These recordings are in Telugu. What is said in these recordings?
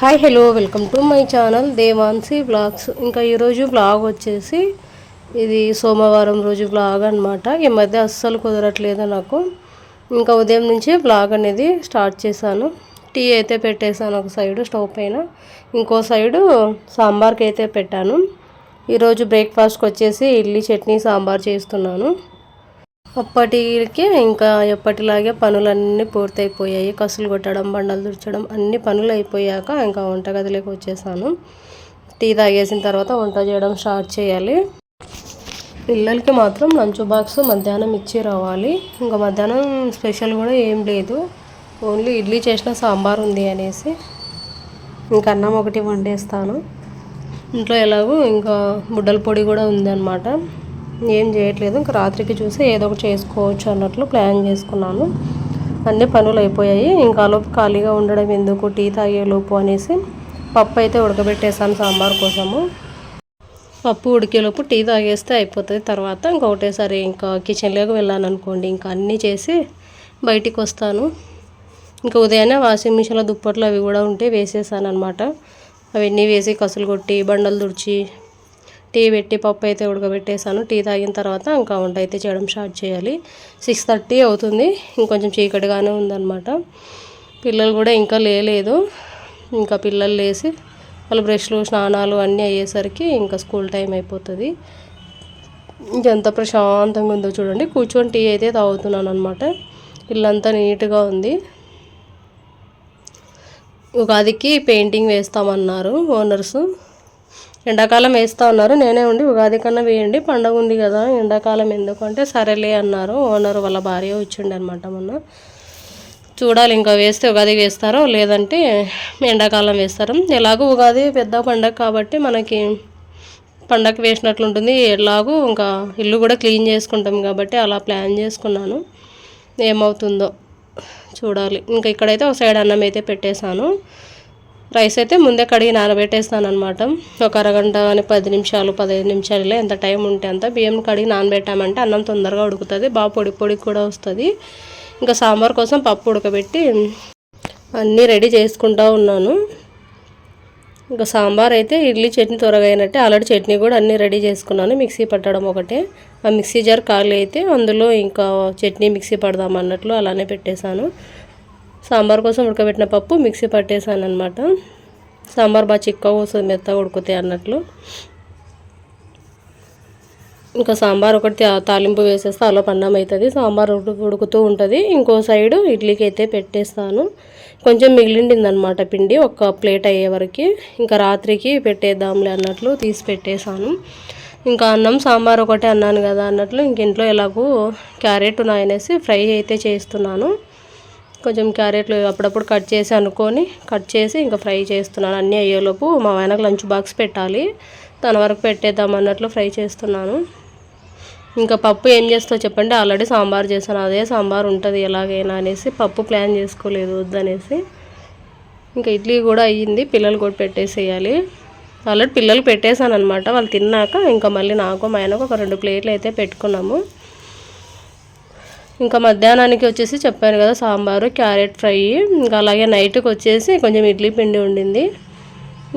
Hi hello welcome to my channel Devanshi blogs ఇంకా ఈరోజు బ్లాగ్ వచ్చేసి ఇది సోమవారం రోజు బ్లాగ్ అనమాట ఈ మధ్య అస్సలు కుదరట్లేదు నాకు. ఇంకా ఉదయం నుంచి బ్లాగ్ అనేది స్టార్ట్ చేశాను. టీ అయితే పెట్టేశాను ఒక సైడు స్టవ్ పైన. ఇంకో సైడు సాంబార్కి అయితే పెట్టాను. ఈరోజు బ్రేక్ఫాస్ట్కి వచ్చేసి ఇడ్లీ చట్నీ సాంబార్ చేస్తున్నాను. అప్పటికి ఇంకా ఎప్పటిలాగే పనులన్నీ పూర్తయిపోయాయి. కసులు కొట్టడం బండలు తుడచడం అన్ని పనులు అయిపోయాక ఇంకా వంటగదిలోకి వచ్చేసాను. టీ తాగేసిన తర్వాత వంట చేయడం స్టార్ట్ చేయాలి. పిల్లలకి మాత్రం లంచ్ బాక్స్ మధ్యాహ్నం ఇచ్చి రావాలి. ఇంకా మధ్యాహ్నం స్పెషల్ కూడా ఏం లేదు. ఓన్లీ ఇడ్లీ చేసిన సాంబార్ ఉంది అనేసి ఇంకా అన్నం ఒకటి వండేస్తాను. ఇంట్లో ఎలాగో ఇంకా బుడ్డల పొడి కూడా ఉందన్నమాట. ఏం చేయట్లేదు. ఇంకా రాత్రికి చూసి ఏదో ఒకటి చేసుకోవచ్చు అన్నట్లు ప్లాన్ చేసుకున్నాను. అన్ని పనులు అయిపోయాయి. ఇంకా లోపు ఖాళీగా ఉండడం ఎందుకు? టీ తాగేలోపు అనేసి పప్పు అయితే ఉడకబెట్టేసాను సాంబార్ కోసము. పప్పు ఉడికేలోపు టీ తాగేస్తే అయిపోతుంది. తర్వాత ఇంకొకటేసారి ఇంకా కిచెన్లోకి వెళ్ళాను అనుకోండి. ఇంకా అన్నీ చేసి బయటికి వస్తాను. ఇంకా ఉదయాన్నే వాషింగ్ మిషన్లో దుప్పట్లు అవి కూడా ఉంటే వేసేసాను అనమాట అవన్నీ వేసి కసులు కొట్టి బండలు తుడిచి టీ పెట్టి పప్పు అయితే ఉడకబెట్టేసాను టీ తాగిన తర్వాత ఇంకా వంట అయితే చేయడం స్టార్ట్ చేయాలి. సిక్స్ థర్టీ అవుతుంది. ఇంకొంచెం చీకటిగానే ఉందన్నమాట. పిల్లలు కూడా ఇంకా లేలేదు. ఇంకా పిల్లలు లేసి వాళ్ళు బ్రష్లు స్నానాలు అన్నీ అయ్యేసరికి ఇంకా స్కూల్ టైం అయిపోతుంది. ఇంకెంత ప్రశాంతంగా ఉందో చూడండి. కూర్చొని టీ అయితే తాగుతున్నాను అనమాట ఇల్లంతా నీట్గా ఉంది. ఉగాదికి పెయింటింగ్ వేస్తామన్నారు ఓనర్స్. ఎండాకాలం వేస్తూ ఉన్నారు. నేనే ఉండి ఉగాది కన్నా వేయండి. పండగ ఉంది కదా ఎండాకాలం ఎందుకంటే సరేలే అన్నారు. ఓనర్ వాళ్ళ భార్య వచ్చిండే అనమాట మొన్న. చూడాలి ఇంకా వేస్తే ఉగాది వేస్తారో లేదంటే ఎండాకాలం వేస్తారు. ఎలాగో ఉగాది పెద్ద పండగ కాబట్టి మనకి పండగ వేసినట్లుంటుంది. ఎలాగో ఇంకా ఇల్లు కూడా క్లీన్ చేసుకుంటాం కాబట్టి అలా ప్లాన్ చేసుకున్నాను. ఏమవుతుందో చూడాలి. ఇంకా ఇక్కడైతే ఒక సైడ్ అన్నం అయితే పెట్టేశాను. రైస్ అయితే ముందే కడిగి నానబెట్టేస్తాను అనమాట ఒక అరగంట అని పది నిమిషాలు పదిహేను నిమిషాలు ఎంత టైం ఉంటే అంత బియ్యం కడిగి నానబెట్టామంటే అన్నం తొందరగా ఉడుకుతుంది బాగా పొడి పొడి కూడా వస్తుంది. ఇంకా సాంబార్ కోసం పప్పు ఉడకబెట్టి అన్నీ రెడీ చేసుకుంటూ ఉన్నాను. ఇంకా సాంబార్ అయితే ఇడ్లీ చట్నీ త్వరగా అయినట్టే ఆల్రెడీ చట్నీ కూడా అన్నీ రెడీ చేసుకున్నాను మిక్సీ పట్టడం ఒకటే. ఆ మిక్సీ జార్ ఖాళీ అయితే అందులో ఇంకా చట్నీ మిక్సీ పడదాం అన్నట్లు అలానే పెట్టేశాను. సాంబార్ కోసం ఉడకబెట్టిన పప్పు మిక్సీ పట్టేసాను అనమాట సాంబార్ బాగా చిక్కగా వస్తుంది మెత్తగా ఉడుకుతాయి అన్నట్లు. ఇంకా సాంబార్ ఒకటి తాలింపు వేసేస్తే అలా పన్నం అవుతుంది సాంబార్ ఉడుకుతూ ఉంటుంది. ఇంకో సైడు ఇడ్లీకి అయితే పెట్టేస్తాను. కొంచెం మిగిలిండిందనమాట పిండి ఒక ప్లేట్ అయ్యే వరకు. ఇంకా రాత్రికి పెట్టేద్దాంలే అన్నట్లు తీసి పెట్టేశాను. ఇంకా అన్నం సాంబార్ ఒకటే అన్నాను కదా అన్నట్లు ఇంక ఇంట్లో ఎలాగో క్యారెట్ ఉన్నాయనేసి ఫ్రై అయితే చేస్తున్నాను. కొంచెం క్యారెట్లు అప్పుడప్పుడు కట్ చేసి అనుకొని కట్ చేసి ఇంకా ఫ్రై చేస్తున్నాను. అన్నీ అయ్యేలోపు మా ఆయనకు లంచ్ బాక్స్ పెట్టాలి. తన వరకు పెట్టేద్దాం అన్నట్లు ఫ్రై చేస్తున్నాను. ఇంకా పప్పు ఏం చేస్తావు చెప్పండి. ఆల్రెడీ సాంబార్ చేశాను. అదే సాంబార్ ఉంటుంది ఎలాగైనా అనేసి పప్పు ప్లాన్ చేసుకోలేదు వద్దనేసి. ఇంకా ఇడ్లీ కూడా అయ్యింది. పిల్లలు కూడా పెట్టేసేయాలి. ఆల్రెడీ పిల్లలు పెట్టేశాను అనమాట వాళ్ళు తిన్నాక ఇంకా మళ్ళీ నాకు మా ఆయనకు ఒక రెండు ప్లేట్లు అయితే పెట్టుకున్నాము. ఇంకా మధ్యాహ్నానికి వచ్చేసి చెప్పాను కదా సాంబారు క్యారెట్ ఫ్రై ఇంకా అలాగే నైట్కి వచ్చేసి కొంచెం ఇడ్లీ పిండి ఉండింది.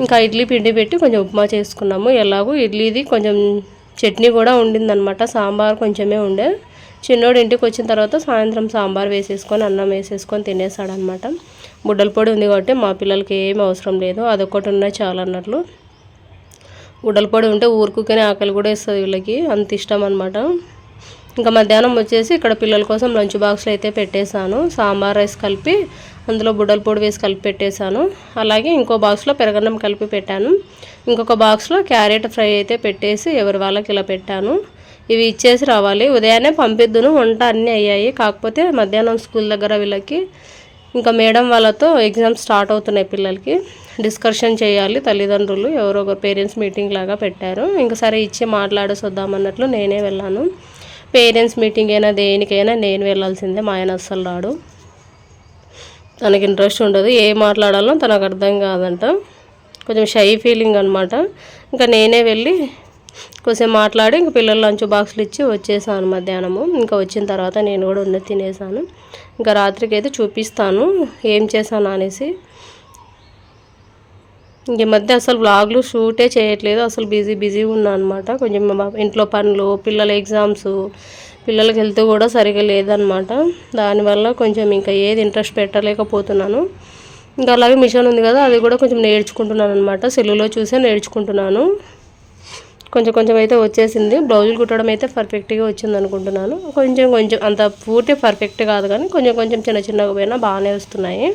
ఇంకా ఇడ్లీ పిండి పెట్టి కొంచెం ఉప్మా చేసుకున్నాము. ఎలాగో ఇడ్లీది కొంచెం చట్నీ కూడా ఉండిందనమాట సాంబార్ కొంచెమే ఉండే. చిన్నోడు ఇంటికి వచ్చిన తర్వాత సాయంత్రం సాంబార్ వేసేసుకొని అన్నం వేసేసుకొని తినేసాడనమాట బుడ్డల పొడి ఉంది కాబట్టి మా పిల్లలకి ఏమి అవసరం లేదు. అదొకటి ఉన్నాయి చాలా అన్నట్లు. బుడ్డల పొడి ఉంటే ఊరుకునే ఆకలి కూడా ఇస్తుంది వీళ్ళకి. అంత ఇష్టం అనమాట ఇంకా మధ్యాహ్నం వచ్చేసి ఇక్కడ పిల్లల కోసం లంచ్ బాక్స్లు అయితే పెట్టేశాను. సాంబార్ రైస్ కలిపి అందులో బుడ్డల పొడి వేసి కలిపి పెట్టేశాను. అలాగే ఇంకో బాక్స్లో పెరగన్నం కలిపి పెట్టాను. ఇంకొక బాక్స్లో క్యారెట్ ఫ్రై అయితే పెట్టేసి ఎవరి వాళ్ళకి ఇలా పెట్టాను. ఇవి ఇచ్చేసి రావాలి. ఉదయాన్నే పంపిద్దును. వంట అన్నీ అయ్యాయి. కాకపోతే మధ్యాహ్నం స్కూల్ దగ్గర వీళ్ళకి ఇంకా మేడం వాళ్ళతో ఎగ్జామ్స్ స్టార్ట్ అవుతున్నాయి పిల్లలకి. డిస్కషన్ చేయాలి. తల్లిదండ్రులు ఎవరో ఒక పేరెంట్స్ మీటింగ్ లాగా పెట్టారు. ఇంకా సరే ఇచ్చి మాట్లాడేసి వద్దామన్నట్లు నేనే వెళ్ళాను. పేరెంట్స్ మీటింగ్ అయినా దేనికైనా నేను వెళ్ళాల్సిందే. మా ఆయన అస్సలు రాడు. తనకి ఇంట్రెస్ట్ ఉండదు. ఏం మాట్లాడాలో తనకు అర్థం కాదంట. కొంచెం షై ఫీలింగ్ అనమాట ఇంకా నేనే వెళ్ళి కొంచెం మాట్లాడి ఇంక పిల్లలు లంచ్ బాక్సులు ఇచ్చి వచ్చేసాను మధ్యాహ్నము. ఇంకా వచ్చిన తర్వాత నేను కూడా ఉండి తినేసాను. ఇంకా రాత్రికి అయితే చూపిస్తాను. ఏం చేశాను అనేసి ఈ మధ్య అసలు వ్లాగ్లు షూటే చేయట్లేదు. అసలు బిజీ బిజీ ఉన్నా అనమాట కొంచెం ఇంట్లో పనులు పిల్లల ఎగ్జామ్స్ పిల్లలకి హెల్త్ కూడా సరిగా లేదనమాట దానివల్ల కొంచెం ఇంకా ఏది ఇంట్రెస్ట్ పెట్టలేకపోతున్నాను. ఇంకా అలాగే మిషన్ ఉంది కదా అది కూడా కొంచెం నేర్చుకుంటున్నాను అనమాట సెల్లులో చూసే నేర్చుకుంటున్నాను. కొంచెం కొంచెం అయితే వచ్చేసింది. బ్లౌజులు కుట్టడం అయితే పర్ఫెక్ట్గా వచ్చింది అనుకుంటున్నాను. కొంచెం కొంచెం అంత పూర్తి పర్ఫెక్ట్ కాదు కానీ కొంచెం కొంచెం చిన్న చిన్నగా పోయినా బాగానే వస్తున్నాయి.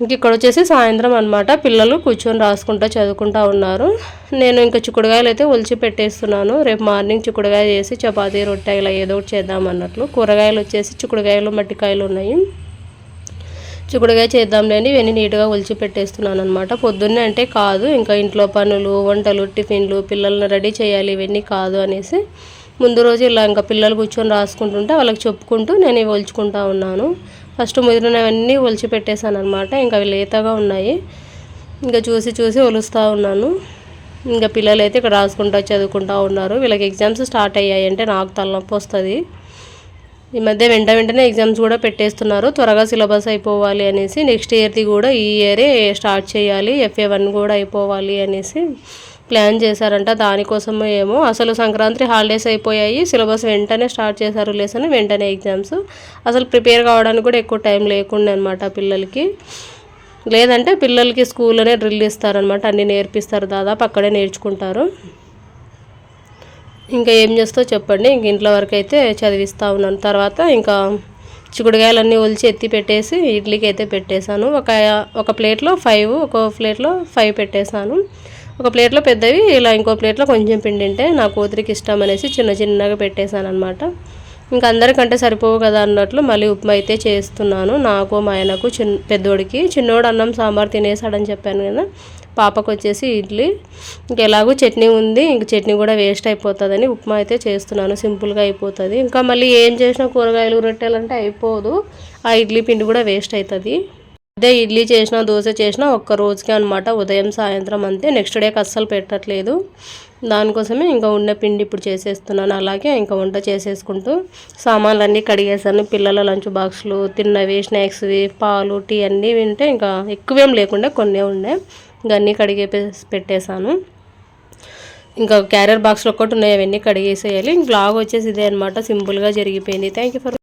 ఇంక ఇక్కడ వచ్చేసి సాయంత్రం అనమాట పిల్లలు కూర్చొని రాసుకుంటా చదువుకుంటా ఉన్నారు. నేను ఇంకా చిక్కుడుగాయలు అయితే ఒలిచి పెట్టేస్తున్నాను. రేపు మార్నింగ్ చిక్కుడుగాయ చేసి చపాతీ రొట్టె ఇలా ఏదో ఒకటి చేద్దాం అన్నట్లు. కూరగాయలు వచ్చేసి చిక్కుడుగాయలు మట్టికాయలు ఉన్నాయి. చిక్కుడుగాయ చేద్దాంలేని ఇవన్నీ నీట్గా ఒలిచి పెట్టేస్తున్నాను అనమాట పొద్దున్నే అంటే కాదు ఇంకా ఇంట్లో పనులు వంటలు టిఫిన్లు పిల్లల్ని రెడీ చేయాలి ఇవన్నీ కాదు అనేసి. ముందు రోజు ఇలా ఇంకా పిల్లలు కూర్చొని రాసుకుంటుంటే వాళ్ళకి చెప్పుకుంటూ నేను ఇవి ఒలుచుకుంటా ఉన్నాను. ఫస్ట్ ముదిరినవన్నీ ఒలిచి పెట్టేశాను అనమాట ఇంకా అవి లేతగా ఉన్నాయి. ఇంకా చూసి చూసి ఒలుస్తూ ఉన్నాను. ఇంకా పిల్లలు అయితే ఇక్కడ రాసుకుంటా చదువుకుంటూ ఉన్నారు. వీళ్ళకి ఎగ్జామ్స్ స్టార్ట్ అయ్యాయి అంటే నాకు తలనొప్పి వస్తుంది. ఈ మధ్య వెంట వెంటనే ఎగ్జామ్స్ కూడా పెట్టేస్తున్నారు. త్వరగా సిలబస్ అయిపోవాలి అనేసి నెక్స్ట్ ఇయర్ది కూడా ఈ ఇయరే స్టార్ట్ చేయాలి. ఎఫ్ఏ వన్ కూడా అయిపోవాలి అనేసి ప్లాన్ చేశారంట దానికోసమే ఏమో. అసలు సంక్రాంతి హాలిడేస్ అయిపోయాయి సిలబస్ వెంటనే స్టార్ట్ చేశారు లేసని వెంటనే ఎగ్జామ్స్. అసలు ప్రిపేర్ కావడానికి కూడా ఎక్కువ టైం లేకుండా అనమాట పిల్లలకి. లేదంటే పిల్లలకి స్కూల్లోనే డ్రిల్ ఇస్తారనమాట అన్నీ నేర్పిస్తారు దాదాపు అక్కడే నేర్చుకుంటారు. ఇంకా ఏం చేస్తో చెప్పండి ఇంక ఇంట్లో వరకు అయితే చదివిస్తూ ఉన్నాను. తర్వాత ఇంకా చిక్కుడుకాయలన్నీ ఒలిచి ఎత్తి పెట్టేసి ఇడ్లీకి అయితే పెట్టేశాను. ఒక ఒక ప్లేట్లో ఫైవ్ ఒక ప్లేట్లో ఫైవ్ పెట్టేశాను. ఒక ప్లేట్లో పెద్దవి ఇలా ఇంకో ప్లేట్లో కొంచెం పిండి ఉంటే నా కూతురికి ఇష్టం అనేసి చిన్న చిన్నగా పెట్టేశాను అనమాట ఇంకా అందరికంటే సరిపోవు కదా అన్నట్లు మళ్ళీ ఉప్మా అయితే చేస్తున్నాను. నాకు మా ఆయనకు చిన్న పెద్దోడికి చిన్నోడు అన్నం సాంబార్ తినేసాడని చెప్పాను కదా. పాపకు వచ్చేసి ఇడ్లీ. ఇంకా ఎలాగో చట్నీ ఉంది ఇంక చట్నీ కూడా వేస్ట్ అయిపోతుందని ఉప్మా అయితే చేస్తున్నాను. సింపుల్గా అయిపోతుంది. ఇంకా మళ్ళీ ఏం చేసినా కూరగాయలు రొట్టెలు అయిపోదు. ఆ ఇడ్లీ పిండి కూడా వేస్ట్ అవుతుంది అదే ఇడ్లీ చేసినా దోశ చేసినా ఒక్క రోజుకే అనమాట ఉదయం సాయంత్రం అంతే. నెక్స్ట్ డేకి అస్సలు పెట్టట్లేదు. దానికోసమే ఇంకా ఉన్న పిండి ఇప్పుడు చేసేస్తున్నాను. అలాగే ఇంకా వంట చేసేసుకుంటూ సామాన్లు అన్నీ కడిగేసాను పిల్లల లంచ్ బాక్స్లు తిన్నవి స్నాక్స్వి పాలు టీ అన్నీ వింటే ఇంకా ఎక్కువేం లేకుండా కొన్నే ఉండే. ఇంకా అన్నీ కడిగే పెట్టేశాను. ఇంకా క్యారియర్ బాక్స్లో ఒక్కటి ఉన్నాయి అవన్నీ కడిగేసేయాలి. బ్లాగ్ వచ్చేసి ఇదే అనమాట సింపుల్గా జరిగిపోయింది. Thank you for